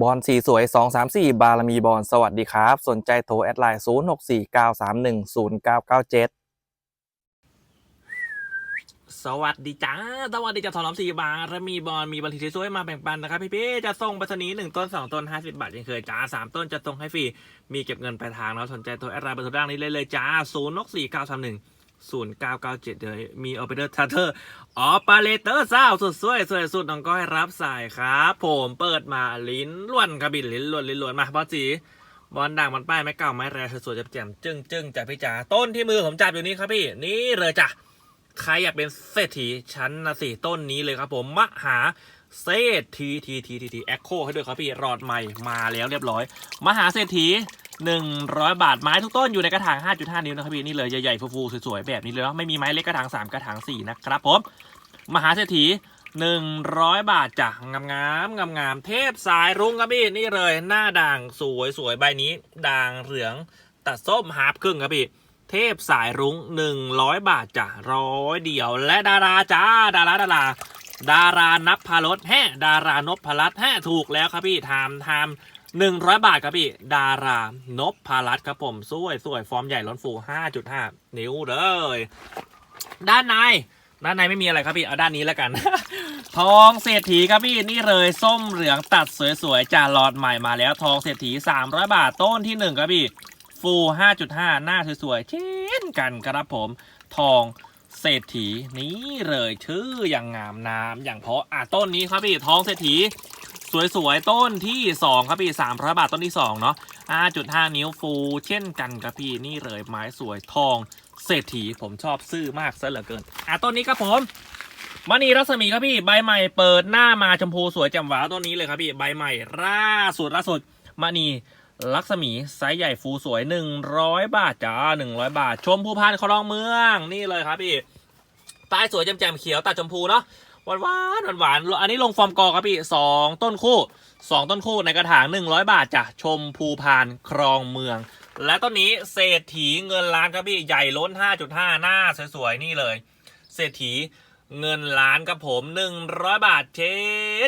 บอลสีสวย 234 บารมีบอลสวัสดีครับ สนใจโทรแอดไลน์ 0649310997สวัสดีจ้า สวัสดีจ้าทอมสี่บาทและมีบอลมีบัญชีสวยมาแบ่งปันนะครับพี่พี่จะส่งไปรษณีย์หนึ่งต้นสองต้นห้าสิบาทยังเคยจ้าสามต้นจะส่งให้ฟรี มีเก็บเงินปลายทางแล้วสนใจโทรแอดไลน์เบอร์โทรด้านนี้เลยเลยจ้าศูนย์นกสี่เก้าสามหนึ่ง ศูนย์เก้าเก้าเจ็ดเดี๋ยวมีออเปเตอร์ทัตเตอร์ออปเลเตอร์เศร้าสุดสวยสวยสุดน้องก้อยรับสายครับ ผมเปิดมาลิ้นล้วนครับบินลิ้นล้วนลิ้นล้วนมาบอจีบอลด่างมันป้ายไม้เก่าไม้แรงสวยๆแจ่มจึ้งจึ้งจ้ะพี่จ๋าต้นที่มือผมจับอยู่นี้ครับพี่นี่เลยจ้ะใครอยากเป็นเศรษฐีชั้นนะสิต้นนี้เลยครับผมมหาเศรษฐีทีทีทีทีแอคโคให้ด้วยครับพี่รอดใหม่มาแล้วเรียบร้อย มหาเศรษฐี 100 บาทไม้ทุกต้นอยู่ในกระถาง 5.5 นิ้วนะครับพี่นี่เลยใหญ่ๆฟูๆสวยๆแบบนี้เลยเนาะไม่มีไม้เล็กกระถาง 3 กระถาง 4 นะครับผม มหาเศรษฐี 100 บาทจ้ะงามงามงามงามๆเทพสายรุ้งครับพี่นี่เลยหน้าด่างสวยสวยๆใบนี้ ด่างเหลืองตัดส้มฮาร์ปครึ่งครับพี่เทพสายรุ้งหนึ่งร้อยบาทจ้ะร้อยเดียวและดาราจ้าดาราดาราดารานับพารถแฮดารานพพลัตแฮถูกแล้วครับพี่ไทม์ไทม์ หนึ่งร้อยบาทครับพี่ ดารานบพพลัตครับผมสวยสวยฟอร์มใหญ่ล้นฟูห้าจุดห้านิ้วเลย ด้านใน ด้านในไม่มีอะไรครับพี่ เอาด้านนี้แล้วกัน ทองเศรษฐีครับพี่นี่เลยส้มเหลืองตัดสวยๆจ่าหลอดใหม่มาแล้ว ทองเศรษฐี300บาทต้นที่หนึ่งครับพี่ ฟู5.5หน้าสวยๆเช่นกันครับผม ทองเศรษฐีนี้เลยชื่ออย่างงามน้ำอย่างเพราะอะต้นนี้ครับพี่ทองเศรษฐี สวยๆ ต้นที่ 2 ครับพี่300บาทต้นที่ 2 เนาะ5.5 นิ้วฟูเช่นกันครับพี่นี่เลยไม้สวยทอง เศรษฐีผมชอบซื้อมากซะเหลือเกิน อะต้นนี้ครับผมมณีรัศมีครับพี่ใบใหม่เปิดหน้ามาชมพูสวยแจ่มหวาวต้นนี้เลยครับพี่ใบใหม่ล่าสุดล่าสุดมณีลักษมีไซส์ใหญ่ฟูสวย 100 บาทจ้า100 บาท ชมพูพานคลองเมืองนี่เลยครับพี่ใต้สวยแจ่มๆเขียวตัดชมพูเนาะ หวานหวานหวานๆอันนี้ลงฟอร์มกอครับพี่สองต้นคู่สองต้นคู่ในกระถาง100บาทจ้ะชมพูพานคลองเมือง และต้นนี้เศรษฐีเงินล้านครับพี่ใหญ่ล้น5.5หน้าสวยๆนี่เลย เศรษฐีเงินล้านครับผม100บาทเช่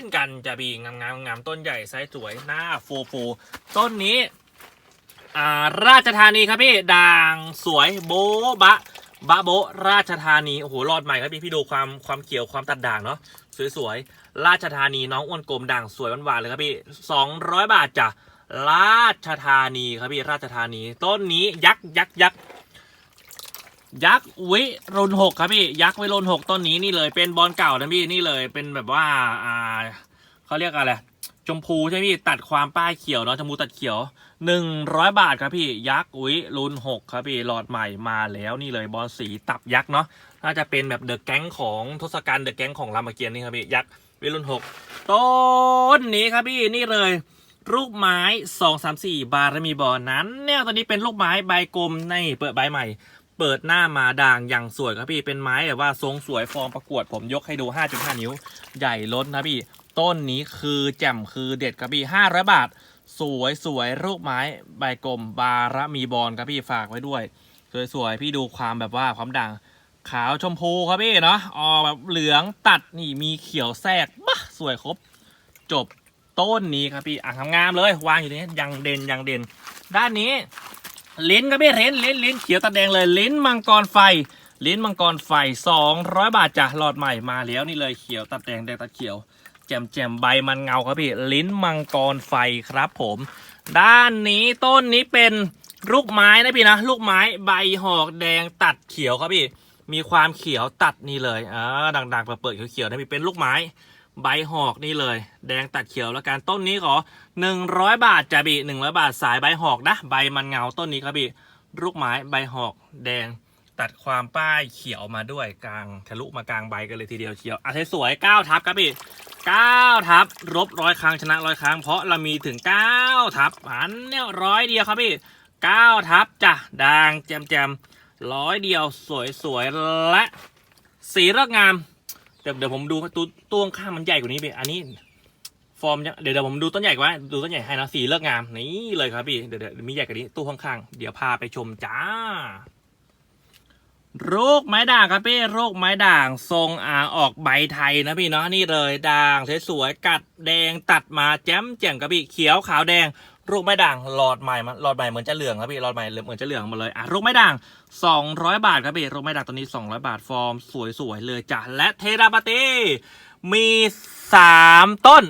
นกันจะบีงามๆงามต้นใหญ่ไซส์สวยหน้าฟูฟูต้นนี้ อ่าราชธานีครับพี่ด่างสวยโบบะ บะโบราชธานี โอ้โหรอดใหม่ครับพี่พี่ดูความความเขียวความตัดด่างเนาะสวยๆ ราชธานีน้องอ้วนกลมด่างสวยหวานๆเลยครับพี่สองร้อยบาทจ้ะราชธานีครับพี่ราชธานี ต้นนี้ยักษ์ยักษ์ยักษ์ยักษ์วิรุณหกครับพี่ยักษ์วิรุณหกต้นนี้นี่เลยเป็นบอลเก่านะพี่นี่เลยเป็นแบบว่าอ่าเขาเรียกอะไร ชมพูใช่ไหมพี่ตัดความป้ายเขียวเนาะชมพูตัดเขียวหนึ่งร้อยบาทครับพี่ยักษ์วิรุณหกครับพี่หลอดใหม่มาแล้วนี่เลยบอลสีตับยักษ์เนาะน่าจะเป็นแบบเดอะแก๊งของทศกัณฐ์เดอะแก๊งของรามเกียรติ์นี่ครับพี่ยักษ์วิรุณหกต้นนี้ครับพี่นี่เลยลูกไม้สองสามสี่บารมีบอลนั้นเนี่ยตอนนี้เป็นลูกไม้ใบกลมในเปิดใบใหม่ เปิดหน้ามาด่างอย่างสวยครับพี่เป็นไม้แบบว่าทรงสวยฟอร์มประกวดผมยกให้ดู 5.5 นิ้ว ใหญ่ล้นนะพี่ ต้นนี้คือแจ่มคือเด็ดครับพี่500บาท สวยสวยรูปไม้ใบกลมบารมีบอลครับพี่ฝากไว้ด้วย สวยๆ พี่ดูความแบบว่าความด่างขาวชมพูครับพี่เนาะออแบบเหลืองตัดนี่มีเขียวแทรกบ้าสวยครบ จบต้นนี้ครับพี่อะงามเลยวางอยู่นี้ยังเด่นยังเด่น ด้านนี้ ลิ้นครับพี่ลิ้นลิ้นลิ้นเขียวตาแดงเลยลิ้นมังกรไฟ ลิ้นมังกรไฟ 200 บาทจ้ะหลอดใหม่มาแล้วนี่เลยเขียวตัดแดงแดงตัดเขียว แจ่มแจ่มใบมันเงาครับพี่ ลิ้นมังกรไฟครับผม ด้านนี้ต้นนี้เป็นลูกไม้นะพี่นะ ลูกไม้ใบหอกแดงตัดเขียวครับพี่ มีความเขียวตัดนี่เลยอ่าดังๆเปิดๆเขียวๆนะพี่เป็นลูกไม้ใบหอกนี่เลย แดงตัดเขียวแล้วกันต้นนี้ขอหนึ่งร้อยบาทจะบีหนึ่งร้อยบาทสายใบหอกนะ ใบมันเงาต้นนี้ครับพี่ลูกไม้ใบหอกแดง ตัดความป้ายเขียวมาด้วยกลางทะลุมากลางใบกันเลยทีเดียวเชียวอะสวยๆเก้าทับครับพี่เก้าทับรบร้อยครั้งชนะร้อยครั้ง เพราะเรามีถึงเก้าทับอันเนี่ยร้อยเดียวครับพี่เก้าทับจ้ะด่างแจมแจมร้อยเดียวสวยๆและสีเลือกงามเดี๋ยวเดี๋ยวผมดูตัวตัวข้างมันใหญ่กว่านี้ไปอันนี้ฟอร์มเดี๋ยวเดี๋ยวผมดูต้นใหญ่กว่าดูต้นใหญ่ให้นะสีเลิกงามนี่เลยครับพี่เดี๋ยวเดี๋ยวมีใหญ่กว่านี้ตู้ข้างๆเดี๋ยวพาไปชมจ้า โรคไม้ด่างครับพี่โรคไม้ด่างทรงอ่าออกใบไทยนะพี่เนาะนี่เลยด่างสวยๆกัดแดงตัดมาแจ่มแจ่มครับพี่เขียวขาวแดงโรคไม้ด่างหลอดใหม่มาหลอดใหม่เหมือนจะเหลืองครับพี่หลอดใหม่เหมือนจะเหลืองมาเลยอะโรคไม้ด่าง 200 บาทครับพี่โรคไม้ด่างตัวนี้ 200 บาทฟอร์ม สวยๆเลยจ้ะและเทราปาตีมีสามต้น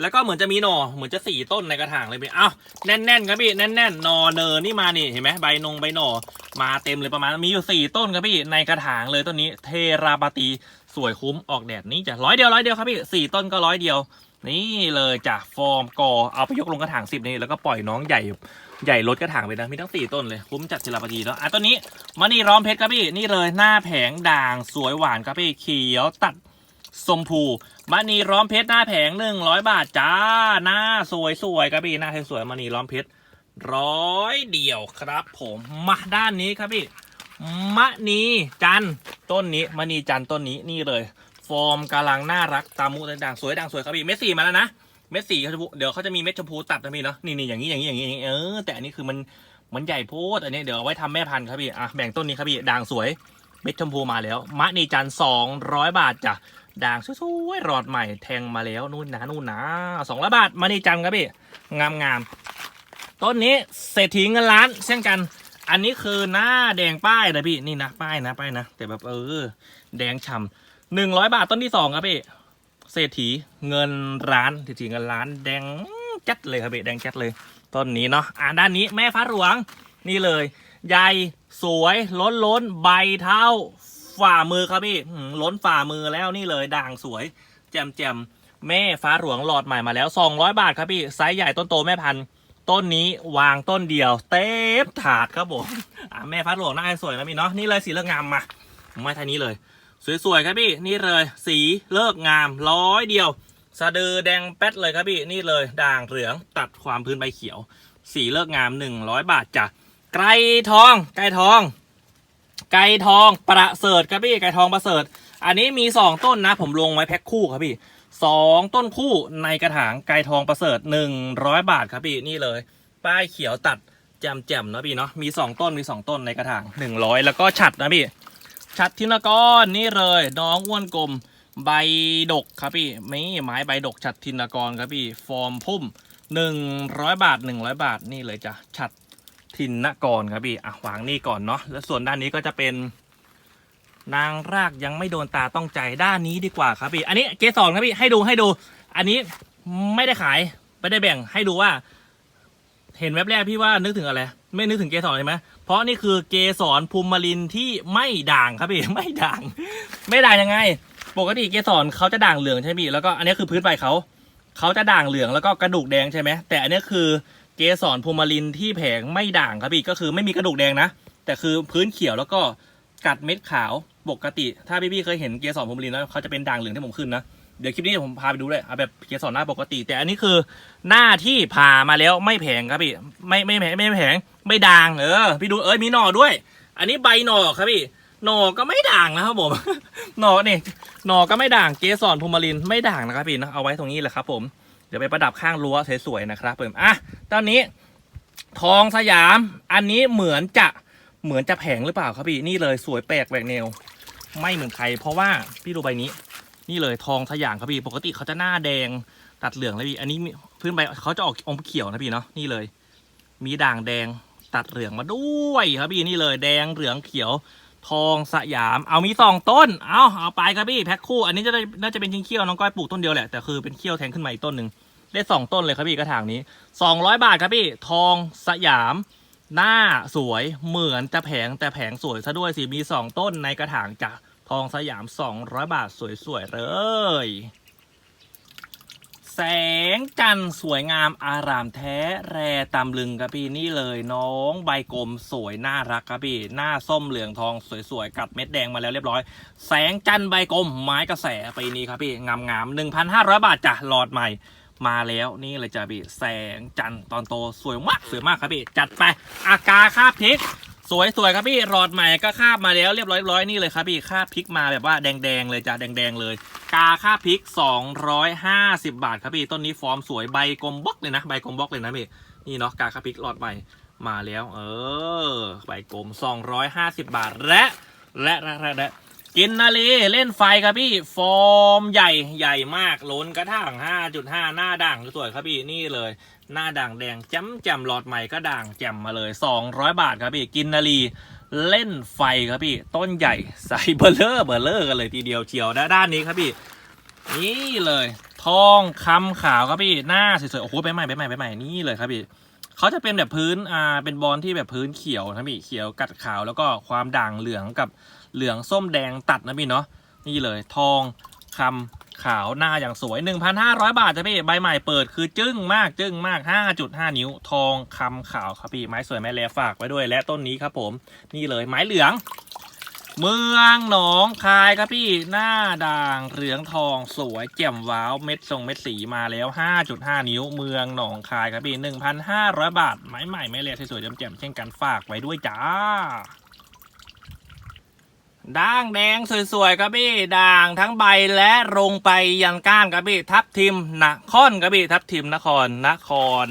แล้วก็เหมือนจะมีหน่อเหมือนจะสี่ต้นในกระถางเลยพี่อ้าวแน่นๆครับพี่แน่นๆหนอเนินนี่มานี่เห็นไหมใบนงใบหน่อมาเต็มเลยประมาณมีอยู่สี่ต้นครับพี่ในกระถางเลยต้นนี้เทราปาตีสวยคุ้มออกแดดนี้จะร้อยเดียวร้อยเดียวครับพี่สี่ต้นก็ร้อยเดียว นี่เลยจ้ะฟอร์มกอเอาไปยกลงกระถางสิบนี่แล้วก็ปล่อยน้องใหญ่ใหญ่ลดกระถางไปนะมีทั้งสี่ต้นเลยคุ้มจัดเทราปาตีแล้วอะต้นนี้มานี่ร้อมเพชรครับพี่นี่เลยหน้าแผงด่างสวยหวานครับพี่เขียวตัด สมพูมณีร้อมเพชรหน้าแผงหนึ่งร้อยบาทจ้า หน้าสวยสวยครับพี่หน้าสวยมณีร้อมเพชรร้อยเดียวครับ ผมมาด้านนี้ครับพี่มณีจันต้นนี้มณีจันต้นนี้นี่เลย ฟอร์มกำลังน่ารักตามุต่างๆสวยด่างสวยครับพี่เม็ดสีมาแล้วนะเม็ดสีเขาจะเดี๋ยวเขาจะมีเม็ดชมพูตัดนะพี่เนาะนี่นี่อย่างนี้อย่างนี้อย่างนี้เออแต่อันนี้คือมันมันใหญ่โพดอันนี้เดี๋ยวไว้ทำแม่พันธุ์ครับพี่อะแบ่งต้นนี้ครับพี่ด่างสวยเม็ดชมพูมาแล้วมณีจันสองร้อยบาทจ้ะ ด่างสวยๆรอดใหม่แทงมาแล้วนู่นนะนู่นนะสองร้อยบาทมานี่จำครับพี่งามงามๆต้นนี้เศรษฐีเงินล้านเช่นกัน อันนี้คือหน้าแดงป้ายนะพี่นี่นะป้ายนะป้ายนะแต่แบบเออ แดงฉ่ำหนึ่งร้อยบาทต้นที่สองครับพี่เศรษฐีเงินร้านเศรษฐีเงินล้านแดงจัดเลยครับพี่แดงจัดเลยต้นนี้เนาะอ่าด้านนี้แม่ฟ้าหลวงนี่เลย ใหญ่สวยล้นล้นๆใบเท่า ฝ่ามือครับพี่ล้นฝ่ามือแล้วนี่เลยด่างสวย แจมแจมแม่ฟ้าหลวงหลอดใหม่มาแล้ว 200 บาทครับพี่ไซส์ใหญ่ต้นโตแม่พันธุ์ต้นนี้วางต้นเดียว เต็มถาดครับผมแม่ฟ้าหลวงน่าจะสวยนะพี่เนาะนี่เลยสีเลิกงามมาไม่ท่านี้เลย สวยๆครับพี่นี่เลย สีเลิกงามร้อยเดียวสะดือแดงแป๊ดเลยครับพี่นี่เลย ด่างเหลืองตัดความพื้นใบเขียว สีเลิกงาม 100 บาทจ้ะไกรทองไกรทอง ไก่ทองประเสริฐครับพี่ไก่ทองประเสริฐ อันนี้มีสองต้นนะ ผมลงไว้แพ็คคู่ครับพี่สองต้นคู่ในกระถางไก่ทองประเสริฐหนึ่งร้อยบาทครับพี่นี่เลย ป้ายเขียวตัดแจมแจมนะพี่เนาะมีสองต้นมีสองต้นในกระถางหนึ่งร้อยแล้วก็ฉัดนะพี่ฉัดทินกรนี่เลย น้องอ้วนกลมใบดกครับพี่นี่ไม้ใบดกฉัดทินกรครับพี่ฟอร์มพุ่มหนึ่งร้อยบาทหนึ่งร้อยบาทนี่เลยจ้ะฉัด ทินนกรครับพี่อะวางนี่ก่อนเนาะแล้วส่วนด้านนี้ก็จะเป็นนางรากยังไม่โดนตาต้องใจด้านนี้ดีกว่าครับพี่ อันนี้เกสรครับพี่ให้ดูให้ดู อันนี้ไม่ได้ขายไม่ได้แบ่งให้ดูว่า เห็นแว็บแรกพี่ว่านึกถึงอะไร ไม่นึกถึงเกสรใช่ไหมเพราะนี่คือเกสรภูมิมารินที่ไม่ด่างครับพี่ไม่ด่าง ไม่ด่างยังไง ปกติเกสรเขาจะด่างเหลืองใช่ไหมพี่แล้วก็อันนี้คือพื้นใบเขาเขาจะด่างเหลืองแล้วก็กระดูกแดงใช่ไหมแต่อันนี้คือ เกสรภูมิลินที่แผงไม่ด่างครับพี่ก็คือไม่มีกระดูกแดงนะ แต่คือพื้นเขียวแล้วก็กัดเม็ดขาวปกติ ถ้าพี่ๆเคยเห็นเกสรภูมิลินแล้วเขาจะเป็นด่างเหลืองที่ผมขึ้นนะเดี๋ยวคลิปนี้ผมพาไปดูเลยเอาแบบเกสรหน้าปกติ แต่อันนี้คือหน้าที่ผ่ามาแล้วไม่แผงครับพี่ไม่ไม่แผงไม่แผงไม่ด่างเออพี่ดูเอ้ยมีหน่อด้วย อันนี้ใบหน่อครับพี่หน่อก็ไม่ด่างนะครับผมหน่อนี่หน่อก็ไม่ด่างเกสรภูมิลินไม่ด่างนะครับพี่นะเอาไว้ตรงนี้แหละครับผม เดี๋ยวไปประดับข้างรั้วสวยๆนะครับเพิ่มอะตอนนี้ทองสยามอันนี้เหมือนจะเหมือนจะแผงหรือเปล่าครับพี่นี่เลยสวยแปลกแหวกแนว ไม่เหมือนใคร เพราะว่าพี่ดูใบนี้ นี่เลยทองสยามครับพี่ปกติเขาจะหน้าแดงตัดเหลืองเลยพี่อันนี้พื้นใบเขาจะออกอมเขียวนะพี่เนาะนี่เลย มีด่างแดงตัดเหลืองมาด้วยครับพี่นี่เลยแดงเหลืองเขียว ทองสยาม เอามีสองต้น เอาเอาไปครับพี่แพ็คคู่ อันนี้จะได้น่าจะเป็นชิ้นเขี้ยวน้องก้อยปลูกต้นเดียวแหละ แต่คือเป็นเขี้ยวแทงขึ้นมาอีกต้นหนึ่งได้สองต้นเลยครับพี่กระถางนี้สองร้อยบาทครับพี่ทองสยาม หน้าสวยเหมือนจะแผงแต่แผงสวยซะด้วยสิมีสองต้นในกระถางจ้ะทองสยามสองร้อยบาทสวยๆเลย แสงจันทร์สวยงามอารามแท้แรตำลึงครับพี่นี่เลยน้องใบกลมสวยน่ารักครับพี่หน้าส้มเหลืองทองสวยๆกัดเม็ดแดงมาแล้วเรียบร้อย แสงจันทร์ใบกลมไม้กระแสปีนี้ครับพี่งามๆหนึ่งพันห้าร้อยบาทจ้ะหลอดใหม่มาแล้วนี่เลยจ้ะพี่แสงจันทร์ตอนโตสวยมากสวยมากครับพี่จัดไปอากาคาบพริก สวยสวยครับพี่หลอดใหม่ก็คาบมาแล้วเรียบร้อยร้อยนี่เลยครับพี่คาบพริกมาแบบว่าแดงๆเลยจ้ะแดงๆเลย กาคาบพริก 250 บาทครับพี่ต้นนี้ฟอร์มสวยใบกลมบล็อกเลยนะใบกลมบล็อกเลยนะพี่นี่เนาะกาคาบพริกหลอดใหม่มาแล้ว เออใบกลม 250 บาทและและและและและ กินนาลีเล่นไฟครับพี่ ฟอร์มใหญ่ใหญ่มากล้นกระถาง5.5 หน้าด่างสวยครับพี่นี่เลย หน้าด่างแดงจ้ำแจ่มหลอดใหม่ก็ด่างแจ่มมาเลย 200 บาทครับพี่กินนาลีเล่นไฟครับพี่ ต้นใหญ่ใส่เบลเลอร์เบลเลอร์กันเลยทีเดียวเชียวด้านนี้ครับพี่ นี่เลย ทองคำขาวครับพี่หน้าสวยๆโอ้โหใบใหม่ใบใหม่ใบใหม่นี่เลยครับพี่เขาจะเป็นแบบพื้นอ่าเป็นบอลที่แบบพื้นเขียวนะพี่เขียวกัดขาวแล้วก็ความด่างเหลืองกับ เหลืองส้มแดงตัดนะพี่เนาะนี่เลยทองคำขาวหน้าอย่างสวย 1,500 บาทจ้ะพี่ใบใหม่เปิดคือจึ้งมากจึ้งมาก 5.5 นิ้ว ทองคำขาวครับพี่ไม้สวยไม้แลฝากไว้ด้วย และต้นนี้ครับผม นี่เลยไม้เหลือง เมืองหนองคายครับพี่หน้าด่างเหลืองทองสวยแจ่มว้าวเม็ดทรงเม็ดสีมาแล้ว 5.5 นิ้ว เมืองหนองคายครับพี่ 1,500 บาทไม้ใหม่ไม้เล็กสวยๆแจ่มๆเช่นกันฝากไว้ด้วยจ้า ด่างแดงสวยๆครับพี่ด่างทั้งใบและลงไปยันก้านครับพี่ทับทิมนะครครับพี่ทับทิมนครนคร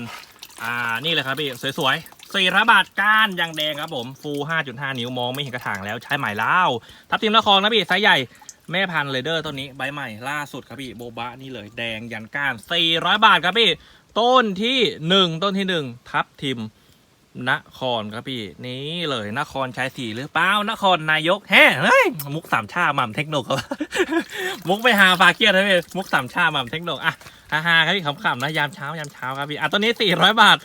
อ่านี่เลยครับพี่สวยๆสี่ร้อยบาทก้านยางแดงครับผมฟูห้าจุดห้านิ้วมองไม่เห็นกระถางแล้วใช้ไหมเล่าทับทิมนครนะพี่ไซส์ใหญ่แม่พันธุ์เลเดอร์ต้นนี้ใบใหม่ล่าสุดครับพี่โบบะนี่เลยแดงยันก้านสี่ร้อยบาทครับพี่ ต้นที่หนึ่งต้นที่หนึ่งทับทิม นครครับพี่ นี่เลยนครชัยศรีหรือเปล่านครนายกแฮ่เฮ้ยมุกสามชาหม่ำเทคโนครับมุกไปหาฟาเกียร์นะพี่มุกสามชาหม่ำเทคโนอะฮ่าฮาๆครับพี่ขำๆนะยามเช้ายามเช้าครับพี่อะต้นนี้สี่ร้อยบาท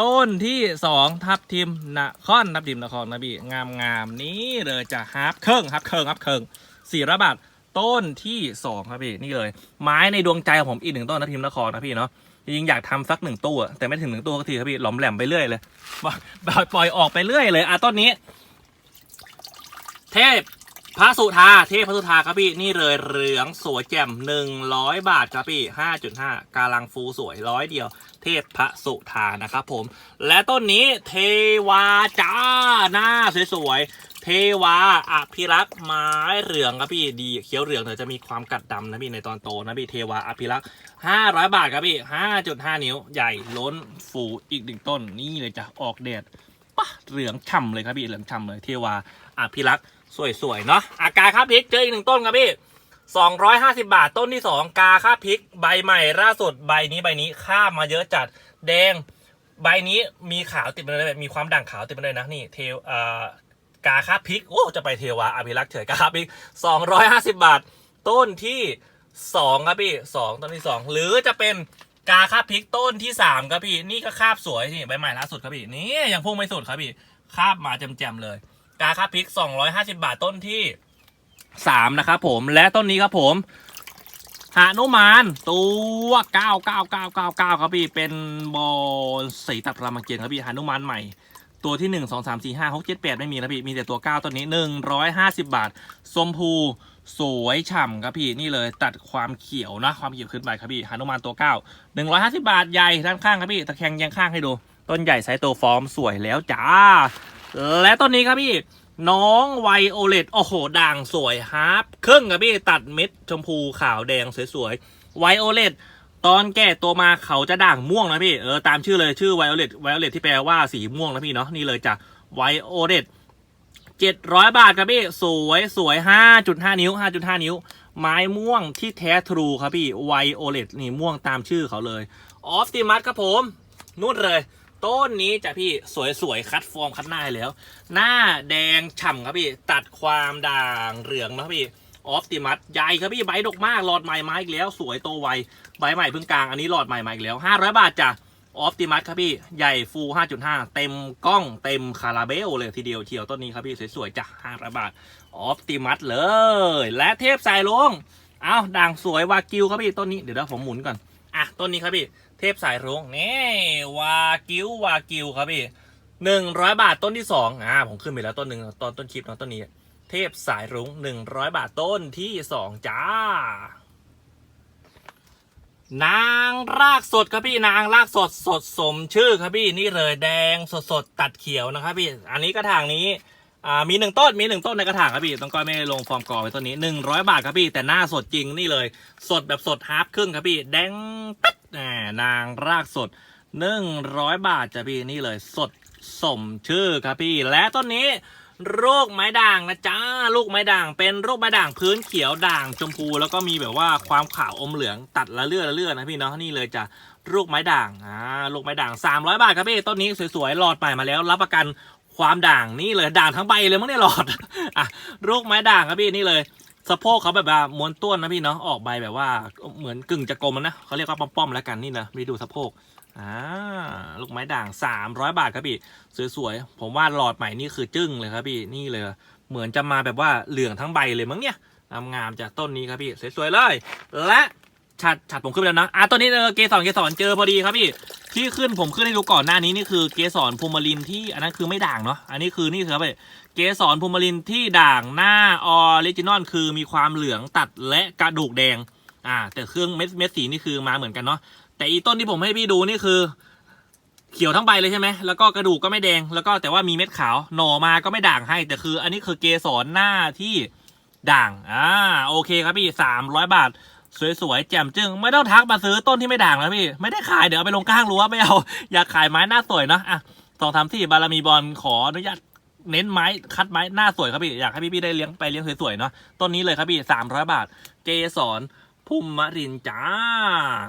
ต้นที่สองทับทิมนครทับทิมนครนะพี่งามงามนี่เลยจะฮับเคิงฮับเคิงฮับเคิงสี่ร้อยบาท ต้นที่สองครับพี่นี่เลย ไม้ในดวงใจของผมอีกหนึ่งต้นทับทิมนครนะพี่เนาะ จริงอยากทำสักหนึ่งตัวแต่ไม่ถึงหนึ่งตัวก็ทีครับพี่หลอมแหลมไปเรื่อยเลยปล่อยปล่อยออกไปเรื่อยเลยอะต้นนี้ เทพพระสุธาเทพพระสุธาครับพี่นี่เลยเหลืองสวยแจ่มหนึ่งร้อยบาทครับพี่ห้าจุดห้ากาลังฟูสวยร้อยเดียว เทพพระสุธานะครับผม และต้นนี้เทวาจ้าหน้าสวยๆ เทวาอภิรักษ์ไม้เหลืองครับพี่ดีเขียวเหลืองเดี๋ยวจะมีความกัดดำนะพี่ในตอนโตนะพี่เทวาอภิรักษ์ห้าร้อยบาทครับพี่ห้าจุดห้านิ้วใหญ่ล้นฟูอีกหนึ่งต้นนี่เลยจะออกแดดปะเหลืองฉ่ำเลยครับพี่เหลืองฉ่ำเลยเทวาอภิรักษ์สวยๆเนาะอากาครับพริกเจออีกหนึ่งต้นครับพี่สองร้อยห้าสิบาทต้นที่สองกาค่าพริก ใบใหม่ล่าสุดใบนี้ใบนี้ข้ามาเยอะจัดแดง ใบนี้มีขาวติดมาเลยมีความด่างขาวติดมาเลยนะนี่เทวอ่า กาคาพิก โอ้ จะไปเทวาอภิรักษ์เฉยกาคาพิกสองร้อยห้าสิบาท ต้นที่สองครับพี่สองต้นที่สองหรือจะเป็นกาคาพิกต้นที่สามครับพี่นี่ก็คาบสวยนี่ใบใหม่ล่าสุดครับพี่นี่ยังพุ่งไม่สุดครับพี่คาบมาแจ่มๆเลย กาคาพิกสองร้อยห้าสิบาทต้นที่สามนะครับผมและต้นนี้ครับผมหานุมานตัวเก้าเก้าเก้าเก้าเก้าครับพี่เป็นบอลสีตัดพลังมังเกียรครับพี่หานุมานใหม่ ตัวที่หนึ่งสองสามสี่ห้าหกเจ็ดแปดไม่มีนะพี่ มีแต่ตัวเก้าต้นนี้หนึ่งร้อยห้าสิบบาทสมพูสวยฉ่ำครับพี่นี่เลยตัดความเขียวนะความเขียวขึ้นไปครับพี่หานุมานตัวเก้าหนึ่งร้อยห้าสิบาทใหญ่ด้านข้างครับพี่ตะแคงยังข้างให้ดู ต้นใหญ่ไซส์โตฟอร์มสวยแล้วจ้า และต้นนี้ครับพี่น้องไวโอเลตโอ้โห ด่างสวยฮาร์ปครึ่งครับพี่ตัดเม็ดชมพูขาวแดงสวยๆไวโอเลต ตอนแก่ตัวมาเขาจะด่างม่วงนะพี่ เออตามชื่อเลยชื่อไวโอเลตไวโอเลตที่แปลว่าสีม่วงนะพี่เนาะนี่เลยจ้ะไวโอเลตเจ็ดร้อยบาทครับพี่ สวยสวยห้าจุดห้านิ้วห้าจุดห้านิ้ว ไม้ม่วงที่แท้ทรูครับพี่ไวโอเลตนี่ม่วงตามชื่อเขาเลยออฟติมัสครับผมนู่นเลยต้นนี้จะพี่สวยๆคัดฟอร์มคัดหน้าให้แล้ว หน้าแดงฉ่ำครับพี่ ตัดความด่างเหลืองนะครับพี่ออฟติมัสใหญ่ครับพี่ใบดกมากหลอดใหม่มาอีกแล้ว สวยโตไว ใบใหม่เพิ่งกลางอันนี้หลอดใหม่มาอีกแล้ว 500 บาทจ้ะออฟติมัสครับพี่ ใหญ่ฟู 5.5 เต็มกล้องเต็มคาราเบลเลยทีเดียวเชียวต้นนี้ครับพี่สวยๆจ้ะ500บาทออฟติมัสเลย และเทพสายลงเอาด่างสวยวากิวครับพี่ต้นนี้เดี๋ยวเดี๋ยวผมหมุนก่อนอะต้นนี้ครับพี่เทพสายรุ้งนี่วากิววากิวครับพี่หนึ่งร้อยบาทต้นที่สองอ่าผมขึ้นไปแล้วต้นหนึ่งตอนต้นคลิปเนาะต้นนี้ เทพสายรุ้งหนึ่งร้อยบาทต้นที่สองจ้า นางรากสดครับพี่นางรากสดสดสมชื่อครับพี่นี่เลยแดงสดสดตัดเขียวนะครับพี่อันนี้กระถางนี้อ่ามีหนึ่งต้นมีหนึ่งต้นในกระถางครับพี่ต้องก้อยไม้ลงฟอร์มก่อไว้ต้นนี้หนึ่งร้อยบาทครับพี่แต่หน้าสดจริงนี่เลย สดแบบสดฮาร์ปครึ่งครับพี่แดงปั๊ดแหมนางรากสดหนึ่งร้อยบาทจ้ะพี่นี่เลยสดสมชื่อครับพี่และต้นนี้ โรคไม้ด่างนะจ้าลูกไม้ด่าง เป็นโรคไม้ด่างพื้นเขียวด่างชมพูแล้วก็มีแบบว่าความขาวอมเหลืองตัดละเลือดละเลือดนะพี่เนาะนี่เลยจ้ะลูกไม้ด่างอ่าลูกไม้ด่าง 300 บาทครับพี่ต้นนี้สวยๆหลอดใหม่มาแล้ว รับประกันความด่างนี่เลยด่างทั้งใบเลยมั้งเนี่ยหลอดอะลูกไม้ด่างครับพี่นี่เลยสะโพกเขาแบบว่าม้วนต้วนนะพี่เนาะออกใบแบบว่าเหมือนกึ่งจะกลมนะเขาเรียกว่าป้อมๆแล้วกันนี่นะไปดูสะโพก อ่าลูกไม้ด่าง 300 บาทครับพี่ สวยๆ ผมว่าหลอดใหม่นี่คือจึ้งเลยครับพี่นี่เลย เหมือนจะมาแบบว่าเหลืองทั้งใบเลยมั้งเนี่ยงามๆจากต้นนี้ครับพี่สวยๆเลย และฉัดฉัดผมขึ้นไปแล้วนะอะต้นนี้เออเกสรเกสรเจอพอดีครับพี่ที่ขึ้นผมขึ้นให้ดูก่อนหน้านี้นี่คือเกสรพูมารินที่อันนั้นคือไม่ด่างเนาะอันนี้คือนี่ครับพี่เกสรพูมารินที่ด่างหน้าออริจินอลคือมีความเหลืองตัดและกระดูกแดงอ่าแต่เครื่องเม็ดเม็ดสีนี่คือมาเหมือนกันเนาะ แต่อีต้นที่ผมให้พี่ดูนี่คือ เขียวทั้งใบเลยใช่ไหมแล้วก็กระดูกก็ไม่แดง แล้วก็แต่ว่ามีเม็ดขาวหน่อมาก็ไม่ด่างให้ แต่คือ อันนี้คือเกสรหน้าที่ด่าง อ่า โอเคครับพี่สามร้อยบาท สวยๆแจ่มจึง ไม่ต้องทักมาซื้อต้นที่ไม่ด่างแล้วพี่ ไม่ได้ขายเดี๋ยวเอาไปลงข้างรั้วไม่เอา อยากขายไม้หน้าสวยเนอะอะสองทำที่บารมีบอลขออนุญาตเน้นไม้คัดไม้หน้าสวยครับพี่ อยากให้พี่ๆได้เลี้ยงไปเลี้ยงสวยๆเนาะ ต้นนี้เลยครับพี่สามร้อยบาท เกสร พุ่มมะรินจ้า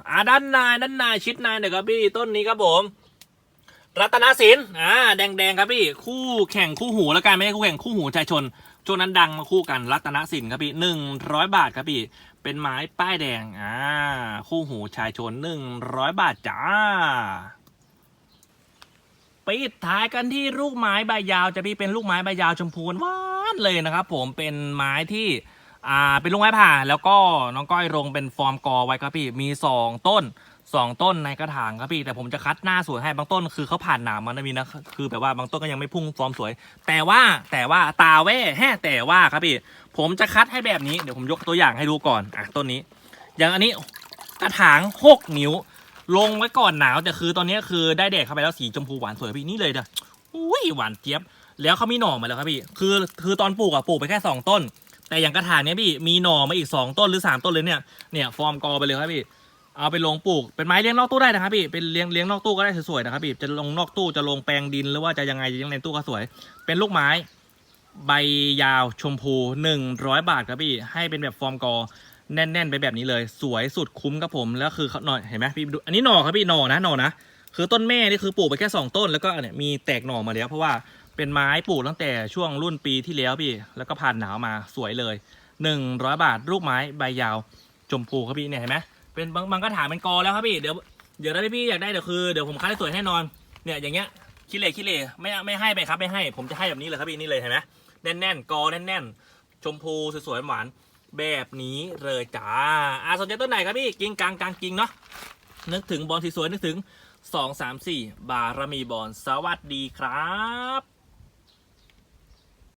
อ่าด้านในด้านในชิดในหน่อยครับพี่ต้นนี้ครับผม รัตนสินอ่าแดงๆครับพี่ คู่แข่งคู่หูแล้วกันไม่ใช่คู่แข่งคู่หูชายชนช่วงนั้นดังมาคู่กันรัตนสินครับพี่หนึ่งร้อยบาทครับพี่ เป็นไม้ป้ายแดงอ่าคู่หูชายชนหนึ่งร้อยบาทจ้าปิดท้ายกันที่ลูกไม้ใบยาวจะพี่เป็นลูกไม้ใบยาวชมพูหวานเลยนะครับผมเป็นไม้ที่ อ่าเป็นลูกไม้ผ่าแล้วก็น้องก้อยลงเป็นฟอร์มกอไว้ครับพี่มีสองต้นสองต้นในกระถางครับพี่แต่ผมจะคัดหน้าสวยให้บางต้นคือเขาผ่านหนามมานะมีนะคือแบบว่าบางต้นก็ยังไม่พุ่งฟอร์มสวย แต่ว่าแต่ว่าตาแว่แฮ่แต่ว่าครับพี่ผมจะคัดให้แบบนี้เดี๋ยวผมยกตัวอย่างให้ดูก่อนอะต้นนี้ อย่างอันนี้กระถางหกนิ้ว ลงไว้ก่อนหนาวแต่คือตอนนี้คือได้แดดเข้าไปแล้วสีชมพูหวานสวยพี่นี่เลยเด้ออุ้ยหวานเจี๊ยบแล้วเขามีหน่อมาแล้วครับพี่คือคือตอนปลูกอะปลูกไปแค่สองต้น แต่อย่างกระถางเนี้ยพี่มีหน่อมาอีกสองต้นหรือสามต้นเลยเนี่ยเนี่ยฟอร์มกอไปเลยครับพี่เอาไปลงปลูกเป็นไม้เลี้ยงนอกตู้ได้นะครับพี่เป็นเลี้ยงเลี้ยงนอกตู้ก็ได้สวยๆนะครับพี่จะลงนอกตู้จะลงแปลงดินหรือว่าจะยังไงจะยังในตู้ก็สวย เป็นลูกไม้ใบยาวชมพูหนึ่งร้อยบาทครับพี่ ให้เป็นแบบฟอร์มกอแน่น ๆ ไปแบบนี้เลย สวยสุดคุ้มครับผมแล้วคือเขาหน่อยเห็นไหมพี่ดูอันนี้หน่อครับพี่หน่อนะหน่อนะคือต้นแม่นี่คือปลูกไปแค่สองต้นแล้วก็เนี่ยมีแตกหน่อมาแล้วเพราะว่า เป็นไม้ปลูกตั้งแต่ช่วงรุ่นปีที่แล้วพี่ แล้วก็ผ่านหนาวมาสวยเลยหนึ่งร้อยบาทลูกไม้ใบยาวชมพูครับพี่เนี่ยเห็นไหมเป็นบางบางกระถางเป็นกอแล้วครับพี่เดี๋ยวเดี๋ยวถ้าพี่อยากได้เดี๋ยวคือเดี๋ยวผมคัดให้สวยแน่นอนเนี่ยอย่างเงี้ยขี้เหร่ขี้เหร่ไม่ไม่ให้ไปครับไม่ให้ ผมจะให้แบบนี้เลยครับพี่นี่เลยเห็นไหมแน่นๆกอแน่นๆ ชมพูสวยๆหวานแบบนี้เลยจ้าอาสนใจต้นไหนครับพี่กิ่งกลางกลางกิ่งเนาะนึกถึงบอลสวยๆนึกถึง 2 3 4 บารมีบอลสวัสดีครับ